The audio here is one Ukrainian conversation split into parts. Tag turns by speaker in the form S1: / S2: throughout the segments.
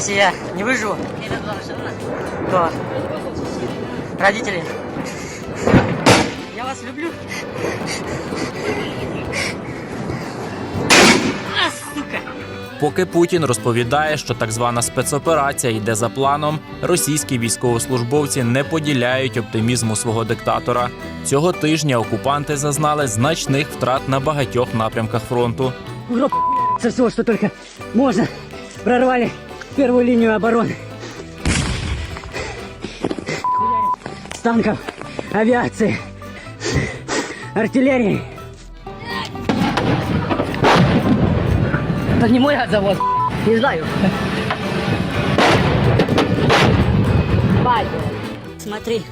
S1: если я не выживу, то родители, я вас люблю.
S2: Поки Путін розповідає, що так звана спецоперація йде за планом, російські військовослужбовці не поділяють оптимізму свого диктатора. Цього тижня окупанти зазнали значних втрат на багатьох напрямках фронту.
S1: Гроб со всего, что только можно. Прорвали первую линию обороны. С танков, авиации, артиллерии. Это не мой завод. Не знаю. Смотри,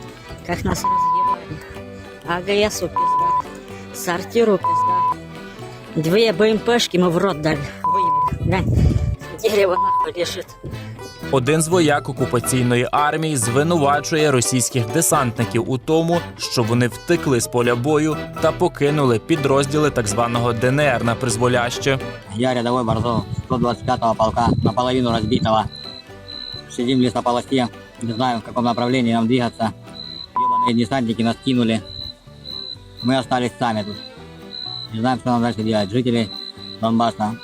S1: как нас разъебали. АГСу пизда. Сортиру пизда. Две БМПшки мы в рот дали. Выебали. Глянь. Дерево нахуй.
S2: Один з вояк окупаційної армії звинувачує російських десантників у тому, що вони втекли з поля бою та покинули підрозділи так званого ДНР на призволяще.
S3: Я рядовой Борзов 125-го полка, наполовину разбитого. Сидим в лесополосе, не знаю, в каком направлении нам двигаться. Ебаные десантники нас кинули. Мы остались сами тут. Не знаем, что нам дальше делать. Жители Донбасса,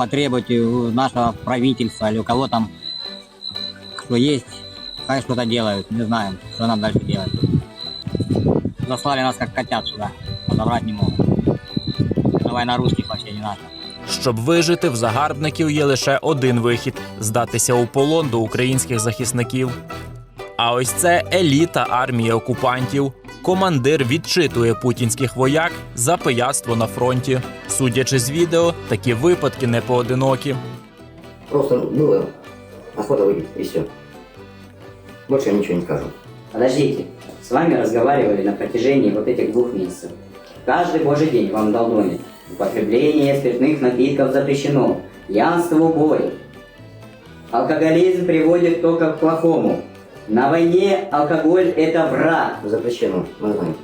S3: потребуйте у нашего правительства или у кого там, что есть, хай что-то делают. Не знаем, что нам дальше делать. Заслали нас как котят сюда, подобрать не могут. Это война русских вообще не наша.
S2: Щоб вижити, в загарбників є лише один вихід здатися у полон до українських захисників. А ось це еліта армії окупантів. Командир відчитує путінських вояк за пияцтво на фронті. Судячи з відео, такі випадки не поодинокі.
S4: Просто было охота выпить, и все. Больше я ничего не скажу.
S5: Подождите, с вами разговаривали на протяжении вот этих двух месяцев. Каждый божий день вам долдонит. Употребление спиртных напитков запрещено. Пьянство в убой. Алкоголизм приводит только к плохому. На войне алкоголь это враг.
S4: Запрещено, мы.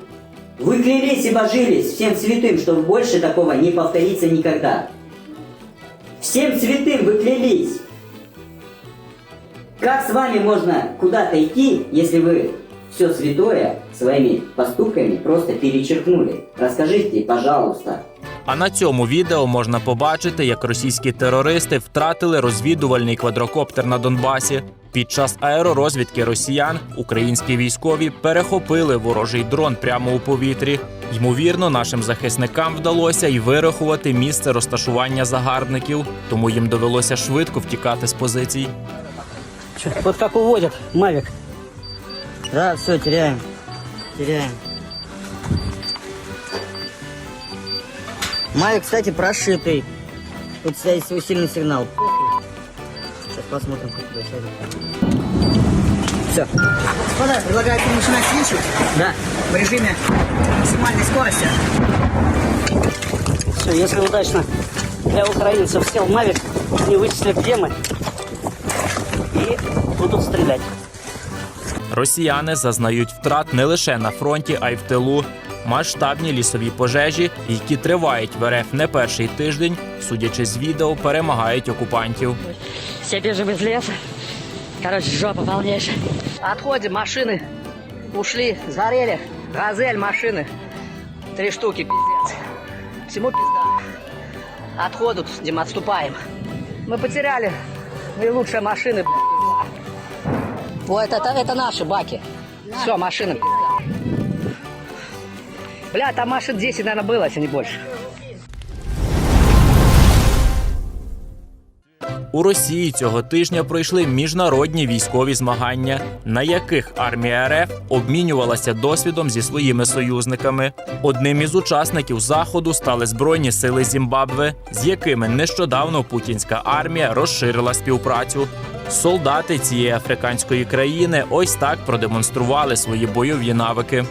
S5: Вы клялись и божились всем святым, что больше такого не повторится никогда. Всем святым вы клялись. Как с вами можно куда-то идти, если вы все святое своими поступками просто перечеркнули? Расскажите, пожалуйста.
S2: А на цьому відео можна побачити, як російські терористи втратили розвідувальний квадрокоптер на Донбасі. Під час аеророзвідки росіян українські військові перехопили ворожий дрон прямо у повітрі. Ймовірно, нашим захисникам вдалося й вирахувати місце розташування загарбників, тому їм довелося швидко втікати з позицій.
S1: Чё, Вот как уводят, Мавик. Да, все, теряем. Теряем. Мавик, кстати, прошитый. Тут есть усиленный сигнал. Сейчас посмотрим, как это Все.
S6: Господа, предлагаю начинать свечивать
S1: Да.
S6: в режиме максимальной скорости.
S1: Все, если удачно для украинцев сел Мавик, они вычислят где мы и будут стрелять.
S2: Росіяни зазнають втрат не лише на фронті, а й в тилу. Масштабні лісові пожежі, які тривають в РФ не перший тиждень, судячи з відео, перемагають окупантів.
S1: Все бежим из леса. Короче, жопа полнейшая. Отходим, машины ушли, сгорели. Газель, машины. Три штуки, пиздец. Всему пизда. Отходу, Дим, отступаем. Мы потеряли наилучшие машины, блядь, пизда. Вот это, это наши баки. Все, машины, пизда. Бля, там машин 10, наверное, было, если не больше.
S2: У Росії цього тижня пройшли міжнародні військові змагання, на яких армія РФ обмінювалася досвідом зі своїми союзниками. Одним із учасників заходу стали збройні сили Зімбабве, з якими нещодавно путінська армія розширила співпрацю. Солдати цієї африканської країни ось так продемонстрували свої бойові навики.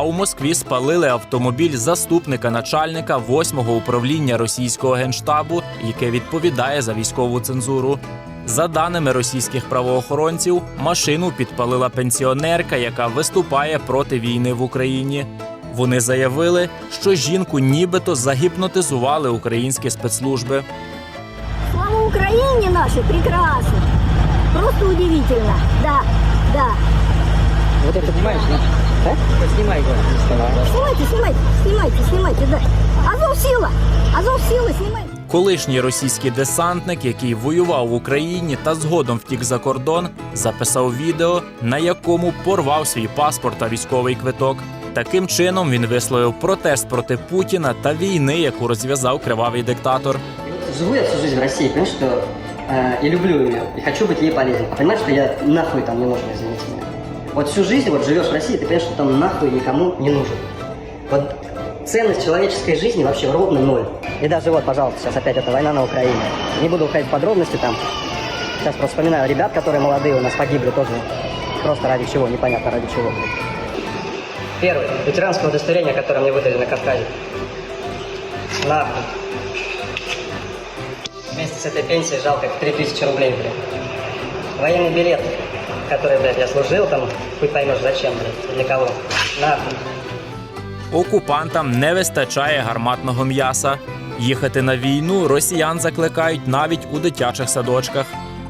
S2: А у Москві спалили автомобіль заступника начальника 8-го управління російського генштабу, яке відповідає за військову цензуру. За даними російських правоохоронців, машину підпалила пенсіонерка, яка виступає проти війни в Україні. Вони заявили, що жінку нібито загіпнотизували українські спецслужби.
S7: Слава Украине нашей, прекрасно. Просто удивительно. Да, да.
S1: Вот это понимаешь, да? Да? Поснимай его.
S7: Снимайте, снимайте, снимайте, снимайте, да. Азов сила, Азов сила, снимайте.
S2: Колишній російський десантник, який воював в Україні та згодом втік за кордон, записав відео, на якому порвав свій паспорт та військовий квиток. Таким чином він висловив протест проти Путіна та війни, яку розв'язав кривавий диктатор.
S8: Живу я всю жизнь в России, понимаешь, что э, и люблю ее, и хочу быть ей полезен. А Понимаешь, что я нахуй там не нужен, извините меня. Вот всю жизнь вот живешь в России, ты понимаешь, что там нахуй никому не нужен. Вот ценность человеческой жизни вообще ровно ноль. И даже вот, пожалуйста, сейчас опять эта война на Украине. Не буду уходить в подробности там. Сейчас просто вспоминаю ребят, которые молодые у нас погибли тоже. Просто ради чего, непонятно ради чего. Первый. Ветеранское удостоверение, которое мне выдали на Кавказе. Нахуй. Вместе с этой пенсией жалко 3000 рублей, блин. Военный билет, который, блядь, я служил там, хуй поймешь зачем, блядь, для кого. Нахуй.
S2: Окупантам не вистачає гарматного м'яса. Їхати на війну росіян закликають навіть у дитячих садочках.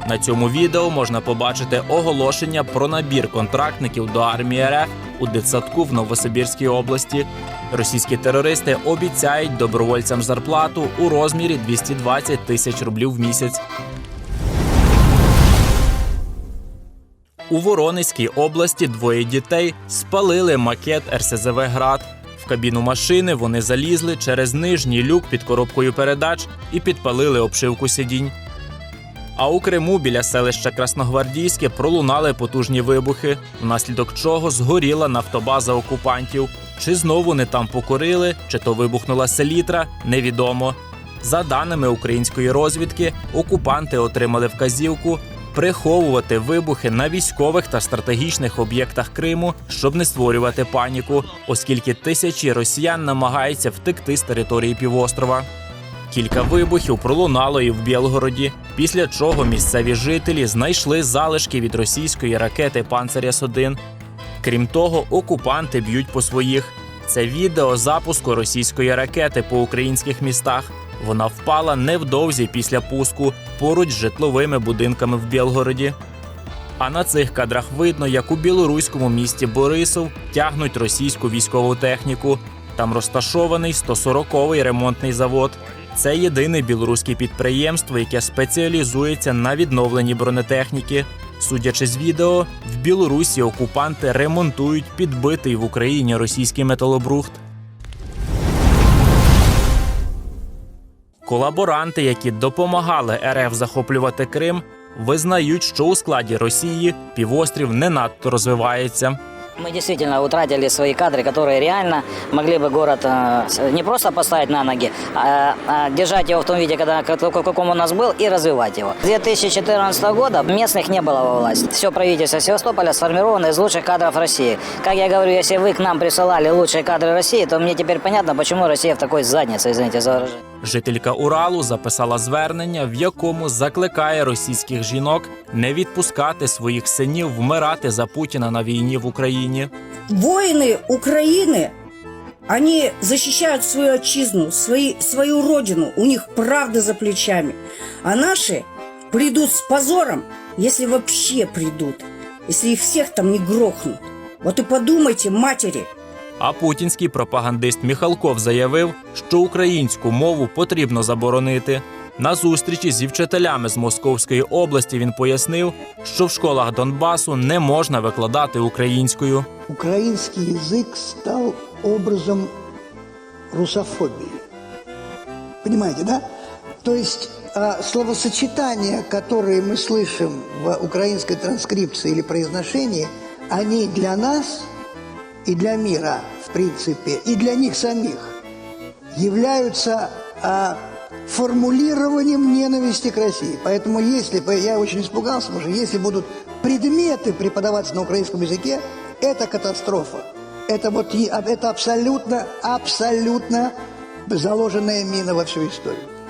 S2: На цьому відео можна побачити оголошення про набір контрактників до армії РФ у дитсадку в Новосибірській області. Російські терористи обіцяють добровольцям зарплату у розмірі 220 тисяч рублів в місяць. У Воронезькій області двоє дітей спалили макет РСЗВ Град. В кабіну машини вони залізли через нижній люк під коробкою передач і підпалили обшивку сидінь. А у Криму біля селища Красногвардійське пролунали потужні вибухи, внаслідок чого згоріла нафтобаза окупантів. Чи знову не там покорили, чи то вибухнула селітра, невідомо. За даними української розвідки, окупанти отримали вказівку приховувати вибухи на військових та стратегічних об'єктах Криму, щоб не створювати паніку, оскільки тисячі росіян намагаються втекти з території півострова. Кілька вибухів пролунало і в Білгороді, після чого місцеві жителі знайшли залишки від російської ракети Панцеряс-1. Крім того, окупанти б'ють по своїх. Це відео запуску російської ракети по українських містах. Вона впала невдовзі після пуску поруч з житловими будинками в Білгороді. А на цих кадрах видно, як у білоруському місті Борисов тягнуть російську військову техніку. Там розташований 140-й ремонтний завод. Це єдине білоруське підприємство, яке спеціалізується на відновленні бронетехніки. Судячи з відео, в Білорусі окупанти ремонтують підбитий в Україні російський металобрухт. Колаборанти, які допомагали РФ захоплювати Крим, визнають, що у складі Росії півострів не надто розвивається.
S1: Мы действительно утратили свои кадры, которые реально могли бы город э, с- не просто поставить на ноги, а, а держать его в том виде, когда, как- в каком он у нас был, и развивать его. С 2014 года местных не было во власти. Все правительство Севастополя сформировано из лучших кадров России. Как я говорю, если вы к нам присылали лучшие кадры России, то мне теперь понятно, почему Россия в такой заднице, извините за выражение.
S2: Жителька Уралу записала звернення, в якому закликає російських жінок не відпускати своїх синів вмирати за Путіна на війні в Україні.
S9: Воины Украины, они защищают свою отчизну, свои, свою родину, у них правда за плечами. А наши придут с позором, если вообще придут, если их всех там не грохнут. Вот и подумайте, матери,
S2: А путінський пропагандист Міхалков заявив, що українську мову потрібно заборонити. На зустрічі зі вчителями з Московської області він пояснив, що в школах Донбасу не можна викладати українською.
S10: украинский язык стал образом русофобии. Понимаете, да? То есть а, словосочетания, которые мы слышим в украинской транскрипции или произношении, они для нас и для мира, в принципе, и для них самих являются а, формулированием ненависти к России. Поэтому если, я очень испугался, потому если будут предметы преподаваться на украинском языке, это катастрофа. Это вот это абсолютно, абсолютно заложенная мина во всю историю.